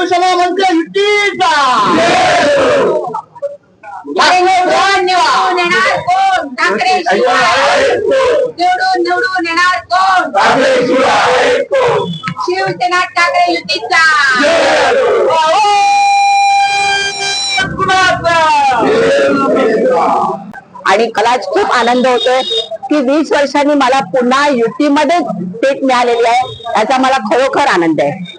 शिवसेना म्हणते युतीचा निवडून निवडून येणार कोण शिवसेना ठाकरे युतीचा आणि मला खूप आनंद होतोय की वीस वर्षांनी मला पुन्हा युतीमध्ये सीट मिळालेली आहे. याचा मला खरोखर आनंद आहे.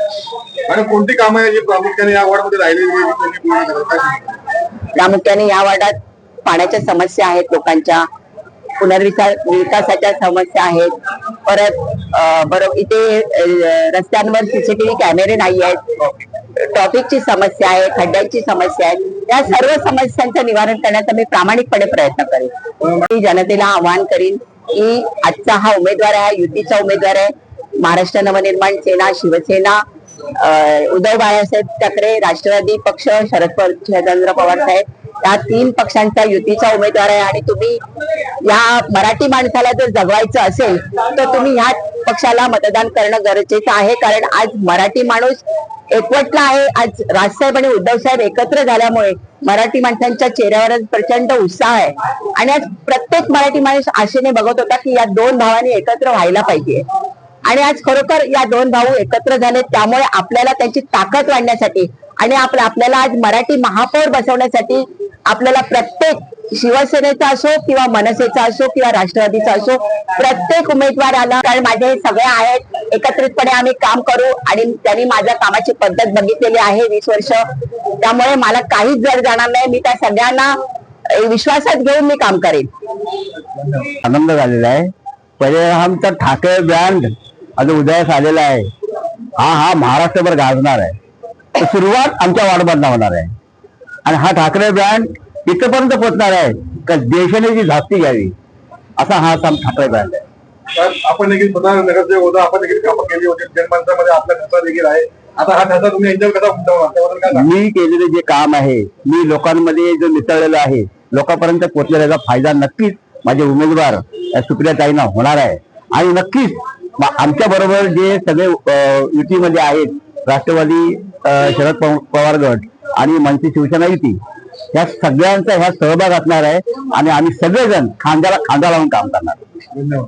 आणि कोणती कामं आहे जी प्रामुख्याने या वॉर्डमध्ये राहिलेली म्हणजे त्यांनी पूर्ण प्रामुख्याने या वॉर्डात पाण्याच्या समस्या आहेत लोकांच्या पुनर्विचार विकासाच्या समस्या आहेत. परत बरोबर इथे रस्त्यांवर सीसीटीव्ही कॅमेरे नाही आहेत. ट्रॉफिकची समस्या आहे खड्ड्यांची समस्या आहे. या सर्व समस्यांचं निवारण करण्याचा मी प्रामाणिकपणे प्रयत्न करेन. मी जनतेला आवाहन करीन की आजचा हा उमेदवार आहे युतीचा उमेदवार आहे. महाराष्ट्र नवनिर्माण सेना शिवसेना उद्धव बाळासाहेब ठाकरे राष्ट्रवादी पक्ष शरद पवार पवार साहेब या तीन पक्षांचा युतीचा उमेदवार आहे आणि तुम्ही या मराठी माणसाला जर जगवायचं असेल तर तुम्ही ह्या पक्षाला मतदान करणं गरजेचं आहे. कारण आज मराठी माणूस एकवटला आहे. आज राजसाहेब आणि उद्धव साहेब एकत्र झाल्यामुळे मराठी माणसांच्या चेहऱ्यावर प्रचंड उत्साह आहे. आणि आज प्रत्येक मराठी माणूस आशेने बघत होता की या दोन भावांनी एकत्र व्हायला पाहिजे. आणि आज खरोखर या दोन भाऊ एकत्र झाले त्यामुळे आपल्याला त्यांची ताकद वाढण्यासाठी आणि आपल्या आपल्याला आज मराठी महापौर बसवण्यासाठी आपल्याला प्रत्येक शिवसेनेचा असो किंवा मनसेचा असो किंवा राष्ट्रवादीचा असो प्रत्येक उमेदवार आला कारण माझे सगळे आहेत एकत्रितपणे आम्ही काम करू आणि त्यांनी माझ्या कामाची पद्धत बघितलेली आहे वीस वर्ष. त्यामुळे मला काहीच जड जाणार नाही मी त्या सगळ्यांना विश्वासात घेऊन मी काम करेन. आनंद झालेला आहे. पहिले आमचा ठाकरे ब्रँड आता उदयास आलेला आहे. हा हा महाराष्ट्रभर गाजणार आहे. तर सुरुवात आमच्या वार्डमधनं होणार आहे. आणि हा ठाकरे ब्रँड इथपर्यंत पोहोचणार आहे. का देशाने जी धास्ती घ्यावी असा हा आमचा ठाकरे ब्रँड आहे. आपण देखील स्वतः नगरसेवक होता. आपण देखील कामं केली होती. जनमानसामध्ये आपला ठसा देखील आहे. आता हा ठसा तुम्ही यांच्यावर कसा? मी केलेले जे काम आहे मी लोकांमध्ये जो मिसळलेलो आहे लोकांपर्यंत पोहोचलेला फायदा नक्कीच माझे उमेदवार या सुप्रियाताईंना होणार आहे. आणि नक्कीच आमच्या बरोबर जे सगळे युतीमध्ये आहेत राष्ट्रवादी शरद पव- पवार गट आणि मनसे शिवसेना युती या सगळ्यांचा ह्या सहभाग असणार आहे आणि आम्ही सगळेजण खांद्याला खांदा लावून काम करणार धन्यवाद